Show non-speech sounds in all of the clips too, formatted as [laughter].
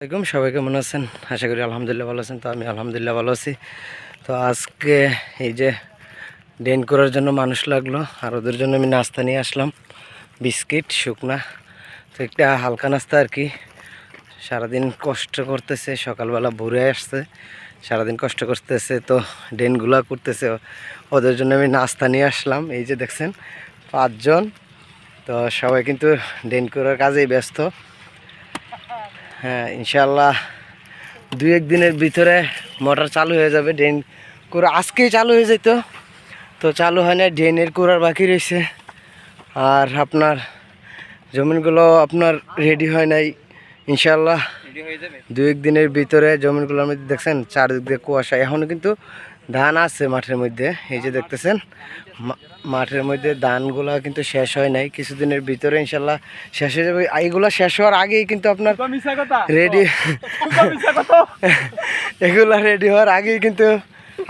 আসসালামাইকুম সবাই কেমন আছেন? আশা করি আলহামদুলিল্লাহ ভালো আছেন। তো আমি আলহামদুলিল্লাহ ভালো আছি। তো আজকে এই যে ডেন করার জন্য মানুষ লাগল, আর ওদের জন্য আমি নাস্তা নিয়ে আসলাম। বিস্কিট, শুকনা। তো একটা হালকা নাস্তা আর কি। সারাদিন কষ্ট করতেছে, সকালবেলা ভোরে আসছে। সারাদিন কষ্ট করতেছে, তো ডেনগুলা করতেছে। ওদের জন্য আমি নাস্তা নিয়ে আসলাম। এই যে দেখছেন, পাঁচজন। তো সবাই কিন্তু ডেন করার কাজেই ব্যস্ত। হ্যাঁ ইনশাল্লাহ দুই এক দিনের ভিতরে মোটর চালু হয়ে যাবে ড্রেন করে আজকেই চালু হয়ে যেত। তো চালু হয় না ড্রেনের করার বাকি রয়েছে। আর আপনার জমিনগুলো আপনার রেডি হয় নাই ইনশাল্লাহ দু এক দিনের ভিতরে জমিনগুলোর মধ্যে দেখছেন চারদিক দিয়ে কুয়াশা। এখনও কিন্তু ধান আছে মাঠের মধ্যে এই যে দেখতেছেন মাঠের মধ্যে ধানগুলো কিন্তু শেষ হয় নাই কিছুদিনের ভিতরে ইনশাল্লাহ শেষ হয়ে যাবে। এইগুলো শেষ হওয়ার আগেই কিন্তু আপনার রেডি [laughs] এগুলো রেডি হওয়ার আগেই কিন্তু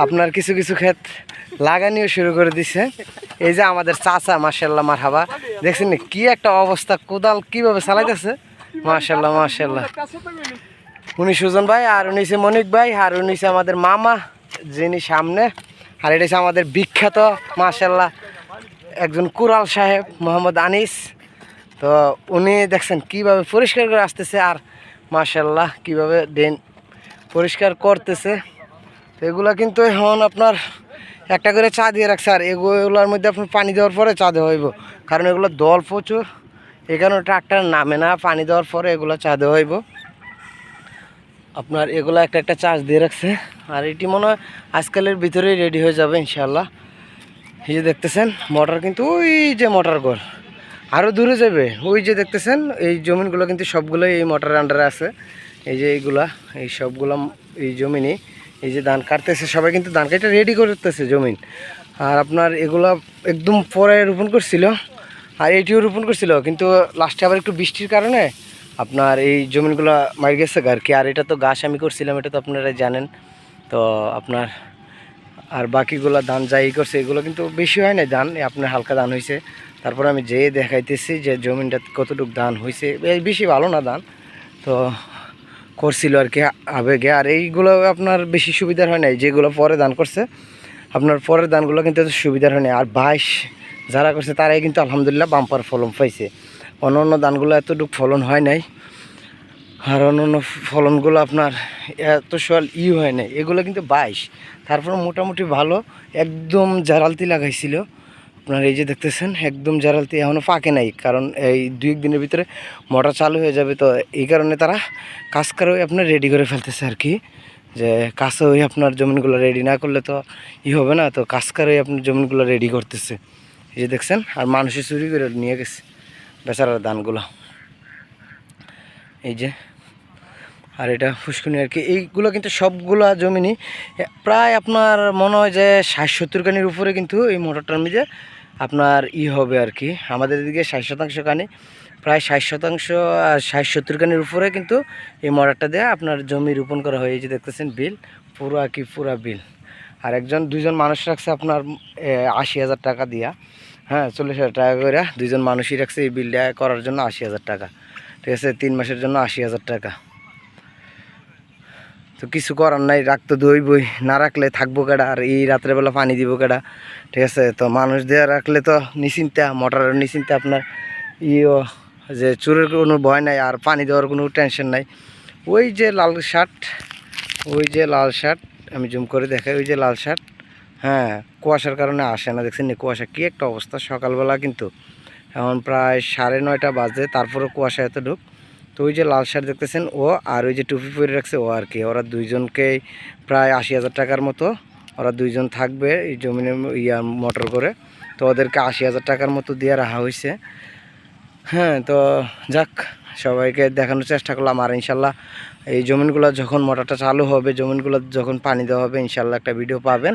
আপনার কিছু কিছু ক্ষেত লাগানিও শুরু করে দিছে। এই যে আমাদের চাচা মার্শাল্লাহ মার হাবা দেখছেন কি একটা অবস্থা কোদাল কীভাবে চালাইতেছে? মার্শাল্লাহ মার্শাল্লাহ উনি সুজন ভাই আর উনি মনিক ভাই আর উনি আমাদের মামা। যিনি সামনে, আর এটা আমাদের বিখ্যাত মার্শাল্লাহ একজন কুরাল সাহেব, মোহাম্মদ আনিস। তো উনি দেখছেন কীভাবে পরিষ্কার করে আসতেছে, আর মার্শাল্লাহ কীভাবে ড্রেন পরিষ্কার করতেছে। তো এগুলা কিন্তু এখন আপনার একটা করে চা দিয়ে রাখছে, আর এগুলোর মধ্যে আপনার পানি দেওয়ার পরে চা দেওয়া হইব। কারণ এগুলো দল প্রচুর এখানে ট্রাক্টর নামে না, পানি দেওয়ার পরে এগুলো চা দেওয়া হইব। আপনার এগুলো একটা একটা চার্জ দিয়ে রাখছে। আর এটি মনে হয় আজকালের ভিতরেই রেডি হয়ে যাবে ইনশাল্লাহ এই যে দেখতেছেন মোটর কিন্তু ওই যে মোটর ঘর। আরও দূরে যাবে। ওই যে দেখতেছেন, এই জমিনগুলো কিন্তু সবগুলোই এই মোটরের আন্ডারে আছে। এই যে এইগুলা, এই সবগুলো, এই জমিনই। এই যে ধান কাটতেছে, সবাই কিন্তু ধান কাটা রেডি করতেছে জমিন। আর আপনার এগুলা একদম পরে রোপণ করছিল। আর এটিও রোপণ করছিল, কিন্তু লাস্টে আবার একটু বৃষ্টির কারণে আপনার এই জমিনগুলো মার গেছে আর কি, আর এটা তো গাছ আমি করছিলাম, এটা তো আপনারা জানেন। তো আপনার আর বাকিগুলো ধান যাই করছে, এগুলো কিন্তু বেশি হয় না ধান আপনার হালকা ধান হয়েছে তারপর আমি যেয়ে দেখাইতেছি যে জমিনটা কতটুকু ধান হয়েছে বেশি ভালো না ধান, তো করছিল আর কি আবেগে। আর এইগুলো আপনার বেশি সুবিধার হয় নাই, যেগুলো পরে দান করছে, আপনার পরের দানগুলো কিন্তু সুবিধার হয় নাই। আর বাইশ যারা করছে, তারাই কিন্তু আলহামদুলিল্লাহ বাম্পার ফলন পাইছে। অন্য অন্য দানগুলো এতটুকু ফলন হয় নাই। আর অন্য অন্য ফলনগুলো আপনার এত সোয়াল ই হয় নাই। এগুলো কিন্তু বাইশ। তারপর মোটামুটি ভালো, একদম জারালতি লাগাইছিল। আপনার এই যে দেখতেছেন, একদম জারালতি এখনও পাকে নাই। কারণ এই দুই দিনের ভিতরে মোটর চালু হয়ে যাবে। তো এই কারণে তারা কাজ করে আপনার রেডি করে ফেলতেছে আর কি। যে কাছে ওই আপনার জমিনগুলো রেডি না করলে তো ই হবে না। তো কাজ করে আপনার জমিনগুলো রেডি করতেছে। এই যে দেখছেন, আর মানুষে চুরি করে নিয়ে গেছে। বেচারার ধানগুলো এই যে আর এটা ফুসকুনি আর কি। এইগুলো কিন্তু সবগুলা জমিনই এ, প্রায় আপনার মনে হয় যে ষাট সত্তর কানির উপরে কিন্তু এই মোটরটার মধ্যে আপনার ই হবে আর কি। আমাদের এদিকে ষাট শতাংশ কানি প্রায় ষাট শতাংশ আর ষাট সত্তর কানির উপরে কিন্তু এই মোটরটা দিয়ে আপনার জমি রোপণ করা হয়। এই যে দেখতেছেন বিল পুরো কি পুরা বিল। আর একজন দুইজন মানুষ রাখছে আপনার আশি হাজার টাকা দিয়া। হ্যাঁ চল্লিশ হাজার টাকা করে দুইজন মানুষই রাখছে এই বিলটা করার জন্য আশি হাজার টাকা। ঠিক আছে, তিন মাসের জন্য আশি হাজার টাকা। তো কিছু করার নাই রাখতে দইবই না রাখলে থাকব কেডা? আর এই রাত্রেবেলা পানি দিব কেডা? ঠিক আছে, তো মানুষ দেওয়া রাখলে তো নিশ্চিন্তা, মোটরের নিশ্চিন্তা আপনার ইও যে চুরের কোনো ভয় নাই, আর পানি দেওয়ার কোনো টেনশন নাই। ওই যে লাল শার্ট, ওই যে লাল শার্ট, আমি জুম করে দেখাই, ওই যে লাল শার্ট। হ্যাঁ কুয়াশার কারণে আসে না। দেখছেন কুয়াশা কী একটা অবস্থা। সকালবেলা কিন্তু এখন প্রায় সাড়ে নয়টা বাজে তারপরে কুয়াশা এত ঢুক তো ওই যে লাল শার্ট দেখতেছেন, ও আর ওই যে টুপি পরে রাখছে, ও আর কি। ওরা দুইজনকেই প্রায় আশি হাজার টাকার মতো, ওরা দুইজন থাকবে এই জমিনে ইয়া মোটর করে। তো ওদেরকে আশি হাজার টাকার মতো দিয়ে রাখা হয়েছে হ্যাঁ তো যাক, সবাইকে দেখানোর চেষ্টা করলাম। আর ইনশাল্লাহ এই জমিনগুলো যখন মোটরটা চালু হবে, জমিনগুলো যখন পানি দেওয়া হবে, ইনশাল্লাহ একটা ভিডিও পাবেন।